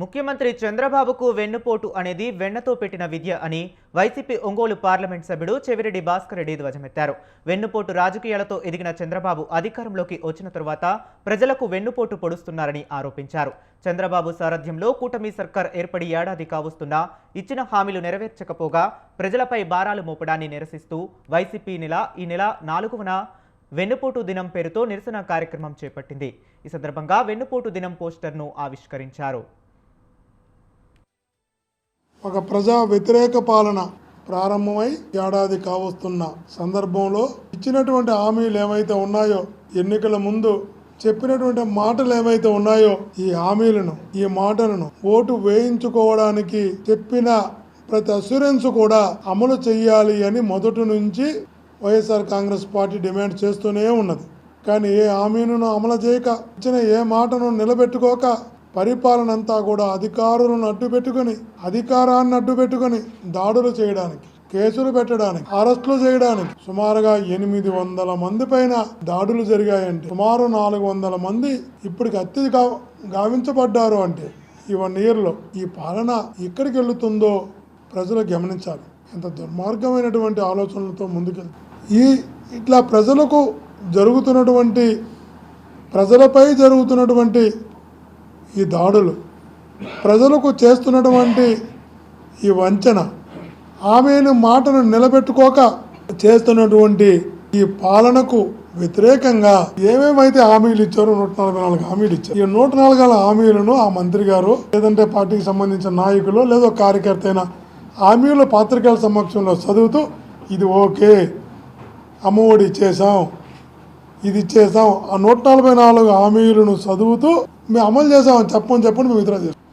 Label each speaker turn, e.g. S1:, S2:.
S1: ముఖ్యమంత్రి చంద్రబాబుకు వెన్నుపోటు అనేది వెన్నతో పెట్టిన విద్య అని వైసీపీ ఒంగోలు పార్లమెంట్ సభ్యుడు చెవిరెడ్డి భాస్కర్ రెడ్డి ధ్వజమెత్తారు. వెన్నుపోటు రాజకీయాలతో ఎదిగిన చంద్రబాబు అధికారంలోకి వచ్చిన తరువాత ప్రజలకు వెన్నుపోటు పొడుస్తున్నారని ఆరోపించారు. చంద్రబాబు సారథ్యంలో కూటమి సర్కార్ ఏర్పడి ఏడాది కావస్తున్నా ఇచ్చిన హామీలు నెరవేర్చకపోగా ప్రజలపై భారాలు మోపడాన్ని నిరసిస్తూ వైసీపీ నెల ఈ నెల నాలుగున వెన్నుపోటు దినం పేరుతో నిరసన కార్యక్రమం చేపట్టింది. ఈ సందర్భంగా వెన్నుపోటు దినం పోస్టర్ను ఆవిష్కరించారు.
S2: ఒక ప్రజా వ్యతిరేక పాలన ప్రారంభమై ఏడాది కావస్తున్న సందర్భంలో ఇచ్చినటువంటి హామీలు ఏవైతే ఉన్నాయో ఎన్నికల ముందు చెప్పినటువంటి మాటలు ఏవైతే ఉన్నాయో ఈ హామీలను ఈ మాటలను ఓటు వేయించుకోవడానికి చెప్పిన ప్రతి అసూరెన్స్ కూడా అమలు చేయాలి అని మొదటి నుంచి వైఎస్ఆర్ కాంగ్రెస్ పార్టీ డిమాండ్ చేస్తూనే ఉన్నది. కానీ ఏ హామీను అమలు చేయక ఇచ్చిన ఏ మాటను నిలబెట్టుకోక పరిపాలన అంతా కూడా అధికారులను అడ్డుపెట్టుకుని అధికారాన్ని అడ్డుపెట్టుకుని దాడులు చేయడానికి కేసులు పెట్టడానికి అరెస్టులు చేయడానికి సుమారుగా ఎనిమిది వందల మంది పైన దాడులు జరిగాయంటే సుమారు నాలుగు వందల మంది ఇప్పటికి అత్య గావించబడ్డారు అంటే ఈ వన్ ఇయర్లో ఈ పాలన ఎక్కడికి వెళ్తుందో ప్రజలు గమనించాలి. ఎంత దుర్మార్గమైనటువంటి ఆలోచనలతో ముందుకెళ్తుంది ఈ ఇట్లా ప్రజలకు జరుగుతున్నటువంటి ప్రజలపై జరుగుతున్నటువంటి ఈ దాడులు. ప్రజలకు చేస్తున్నటువంటి ఈ వంచన ఆమెను మాటను నిలబెట్టుకోక చేస్తున్నటువంటి ఈ పాలనకు వ్యతిరేకంగా ఏమేమైతే హామీలు ఇచ్చారో నూట నలభై నాలుగు హామీలు ఇచ్చారు. ఈ నూట నాలుగు హామీలను ఆ మంత్రి గారు లేదంటే పార్టీకి సంబంధించిన నాయకులు లేదో కార్యకర్త అయినా హామీలు పాత్రికేయుల సమక్షంలో చదువుతూ ఇది ఓకే అమ్మఒడి ఇచ్చేసాం ఇది చేసాం ఆ నూట నలభై నాలుగు హామీలను చదువుతూ మేము అమలు చేసామని చెప్పని చెప్పండి మేము ఇతర చేస్తాం